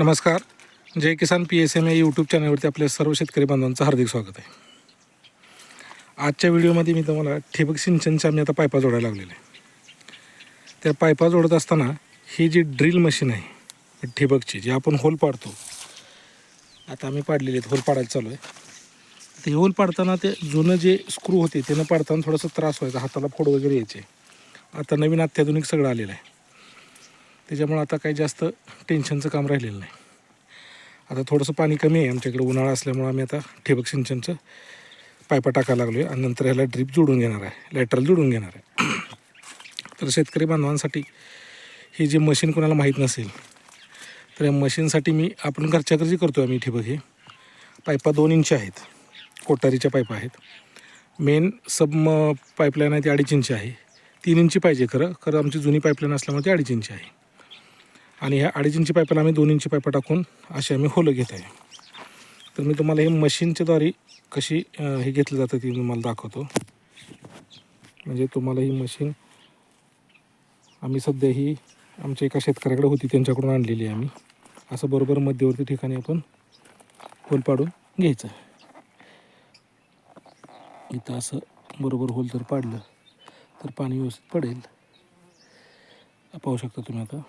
नमस्कार. जय किसान P S M A YouTube चॅनलवरती आपल्या सर्व शेतकरी बांधवांचं हार्दिक स्वागत आहे. आजच्या व्हिडिओमध्ये मी तुम्हाला ठिबक सिंचनच्या आम्ही आता पायपा जोडायला लागलेले आहे. त्या पायपा जोडत असताना ही जी ड्रिल मशीन आहे ठिबकची जी आपण होल पाडतो आता आम्ही पाडलेली आहेत होल पाडायला चालू आहे. ते होल पाडताना ते जुनं जे स्क्रू होते त्यानं पाडताना थोडासा त्रास व्हायचा हाताला फोड वगैरे यायचे. आता नवीन अत्याधुनिक सगळं आलेलं आहे. त्याच्यामुळं आता काही जास्त टेन्शनचं काम राहिलेलं नाही. आता थोडंसं पाणी कमी आहे. आमच्याकडे उन्हाळा असल्यामुळं आम्ही आता ठिबक सिंचनचं पायपा टाकायला लागलो आहे आणि नंतर ह्याला ड्रीप जोडून घेणार आहे. लॅटरल जोडून घेणार आहे. तर शेतकरी बांधवांसाठी ही जी मशीन कोणाला माहीत नसेल तर या मशीनसाठी मी आपण घरच्या घरी करतो आहे आम्ही ठिबक हे. पायपा दोन इंच आहेत. कोटारीच्या पायपा आहेत. मेन सब म पाईपलाईन आहे ती अडीच इंच आहे. तीन इंची पाहिजे खरं. खरं आमची जुनी पाईपलाईन असल्यामुळे ती अडीच इंची आहे. आणि ह्या अडीच इंची पायपाला आम्ही दोन इंची पायपा टाकून असे आम्ही होलं घेत आहे. तर मी तुम्हाला हे मशीनच्याद्वारे कशी हे घेतलं जातं ती तुम्हाला दाखवतो. म्हणजे तुम्हाला ही मशीन आम्ही सध्या ही आमच्या एका शेतकऱ्याकडे होती त्यांच्याकडून आणलेली आहे आम्ही. असं बरोबर मध्यवर्ती ठिकाणी आपण होल पाडून घ्यायचं आहे. इथं असं बरोबर होल जर पाडलं तर पाणी व्यवस्थित पडेल. पाहू शकता तुम्ही आता.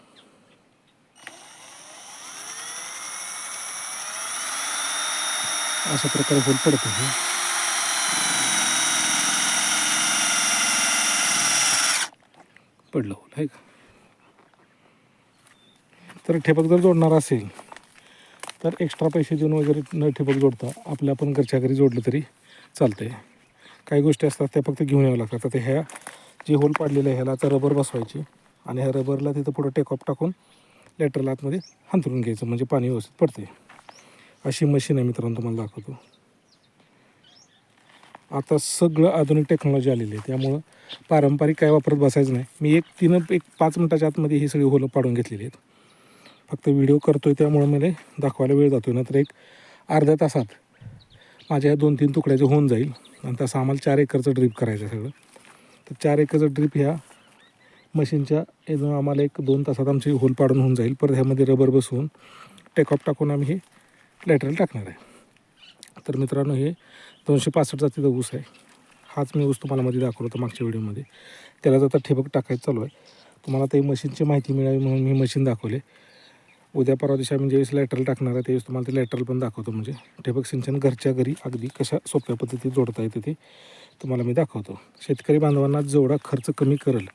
अशा प्रकारे होल पडत आहे. पडलं होल आहे का? तर ठेपक जर जोडणार असेल तर एक्स्ट्रा पैसे देऊन वगैरे न ठेपक जोडता आपल्या आपण घरच्या घरी जोडलं तरी चालतंय. काही गोष्टी असतात त्या फक्त घेऊन यावं लागतात. तर ह्या जे होल पाडलेलं आहे ह्याला आता रबर बसवायची आणि ह्या रबरला तिथं पुढं टेकऑफ टाकून लॅटरला आतमध्ये हंतरून घ्यायचं म्हणजे पाणी व्यवस्थित पडते अशी मशीन आहे मित्रांनो तुम्हाला दाखवतो. आता सगळं आधुनिक टेक्नॉलॉजी आलेली आहे. त्यामुळं पारंपरिक काय वापरत बसायचं नाही. मी एक तीन एक पाच मिनटाच्या आतमध्ये ही सगळी होलं पाडून घेतलेली आहेत. फक्त व्हिडिओ करतो आहे त्यामुळं मला दाखवायला वेळ जातो नंतर एक अर्ध्या तासात माझ्या ह्या दोन तीन तुकड्याचं होऊन जाईल. आणि तसं आम्हाला चार एकरचं ड्रीप करायचं सगळं. तर चार एकरचं ड्रीप ह्या मशीनच्या एकदम आम्हाला एक दोन तासात आमची होल पाडून होऊन जाईल. परत ह्यामध्ये रबर बसवून टेकऑफ टाकून आम्ही हे लॅटरल टाकणार आहे. तर मित्रांनो हे दोनशे पासष्ट जातीचा ऊस आहे. हाच मी ऊस तुम्हाला मध्ये दाखवला होता मागच्या व्हिडिओमध्ये. त्याला आता ठिबक टाकायचं चालू आहे. तुम्हाला ते मशीनची माहिती मिळावी म्हणून मी मशीन दाखवले. उद्या परवा दिवशी आम्ही ज्यावेळेस लॅटरल टाकणार आहे त्यावेळेस तुम्हाला ते लॅटरल पण दाखवतो. म्हणजे ठिबक सिंचन घरच्या घरी अगदी कशा सोप्या पद्धतीत जोडता येते ते तुम्हाला मी दाखवतो. शेतकरी बांधवांना जेवढा खर्च कमी करेल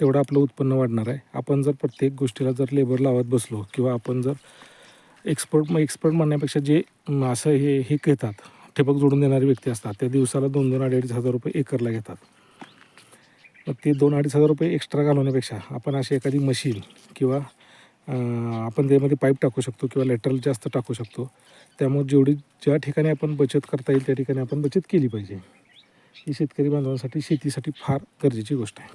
तेवढं आपलं उत्पन्न वाढणार आहे. आपण जर प्रत्येक गोष्टीला जर लेबर लावत बसलो किंवा आपण जर एक्सपर्ट मग एक्सपर्ट म्हणण्यापेक्षा जे असं हे हे घेतात ठिबक जोडून देणारे व्यक्ती असतात त्या दिवसाला दोन दोन अडीच हजार रुपये एकरला घेतात. मग ते दोन अडीच हजार रुपये एक्स्ट्रा घालवण्यापेक्षा आपण अशी एखादी मशीन किंवा आपण त्यामध्ये पाईप टाकू शकतो किंवा लेटरल जास्त टाकू शकतो त्यामुळे जेवढी ज्या ठिकाणी आपण बचत करता येईल त्या ठिकाणी आपण बचत केली पाहिजे. ही शेतकरी बांधवांसाठी शेतीसाठी फार गरजेची गोष्ट आहे.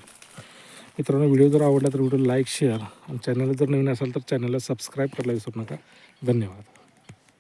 मित्रांनो व्हिडिओ जर आवडला तर व्हिडिओ लाईक शेअर आणि चॅनलला जर नवीन असाल तर चॅनलला सबस्क्राईब करायला विसरू नका. धन्यवाद.